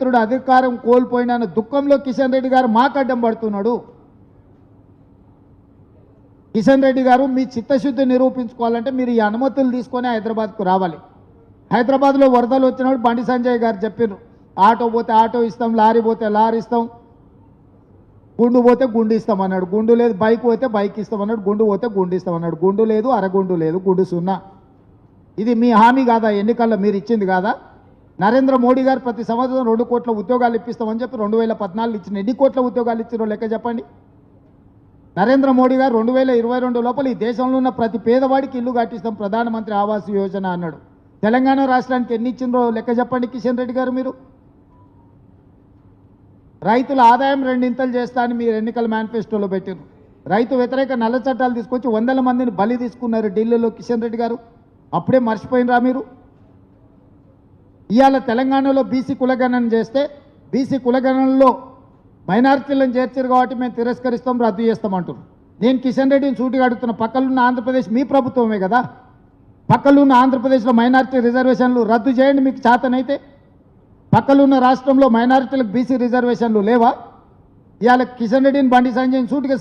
మిత్రుడు అధికారం కోల్పోయిన దుఃఖంలో కిషన్ రెడ్డి గారు మాకు అడ్డం పడుతున్నాడు. కిషన్ రెడ్డి గారు మీ చిత్తశుద్ధి నిరూపించుకోవాలంటే మీరు ఈ అనుమతులు తీసుకొని హైదరాబాద్కు రావాలి. హైదరాబాద్లో వరదలు వచ్చినప్పుడు బండి సంజయ్ గారు చెప్పారు ఆటో పోతే ఆటో ఇస్తాం లారీ పోతే లారీ ఇస్తాం. గుండు పోతే గుండు ఇస్తాం అన్నాడు. గుండు లేదు బైక్ పోతే బైక్ ఇస్తాం అన్నాడు. గుండు పోతే గుండు ఇస్తాం అన్నాడు. గుండు లేదు అరగుండు లేదు గుండు సున్నా. ఇది మీ హామీ కాదా? ఎన్నికల్లో మీరు ఇచ్చింది కాదా? నరేంద్ర మోడీ గారు ప్రతి సంవత్సరం రెండు కోట్ల ఉద్యోగాలు ఇప్పిస్తామని చెప్పి రెండు వేల పద్నాలుగు ఇచ్చిన ఎన్ని కోట్ల ఉద్యోగాలు ఇచ్చినో లెక్క చెప్పండి? నరేంద్ర మోడీ గారు రెండు వేల ఇరవై రెండు లోపల ఈ దేశంలో ఉన్న ప్రతి పేదవాడికి ఇల్లు కట్టిస్తాం ప్రధానమంత్రి ఆవాస్ యోజన అన్నాడు. తెలంగాణ రాష్ట్రానికి ఎన్ని ఇచ్చిందో లెక్క చెప్పండి కిషన్ రెడ్డి గారు మీరు? రైతుల ఆదాయం రెండింతలు చేస్తా అని మీరు ఎన్నికల మేనిఫెస్టోలో పెట్టారు రైతు వ్యతిరేక నల్ల చట్టాలు తీసుకొచ్చి వందల మందిని బలి తీసుకున్నారు ఢిల్లీలో కిషన్ రెడ్డి గారు. అప్పుడే మర్చిపోయినరా మీరు? ఇవాళ తెలంగాణలో బీసీ కులగణన చేస్తే బీసీ కులగణనలో మైనారిటీలను చేర్చారు కాబట్టి మేము తిరస్కరిస్తాం రద్దు చేస్తామంటారు నేను కిషన్ రెడ్డిని సూటిగా అడుగుతున్న పక్కలున్న ఆంధ్రప్రదేశ్ మీ ప్రభుత్వమే కదా? పక్కలున్న ఆంధ్రప్రదేశ్లో మైనారిటీ రిజర్వేషన్లు రద్దు చేయండి మీకు చేతనైతే. పక్కలున్న రాష్ట్రంలో మైనారిటీలకు బీసీ రిజర్వేషన్లు లేవా? ఇవాళ కిషన్ రెడ్డిని బండి సంజయ్ సూటిగా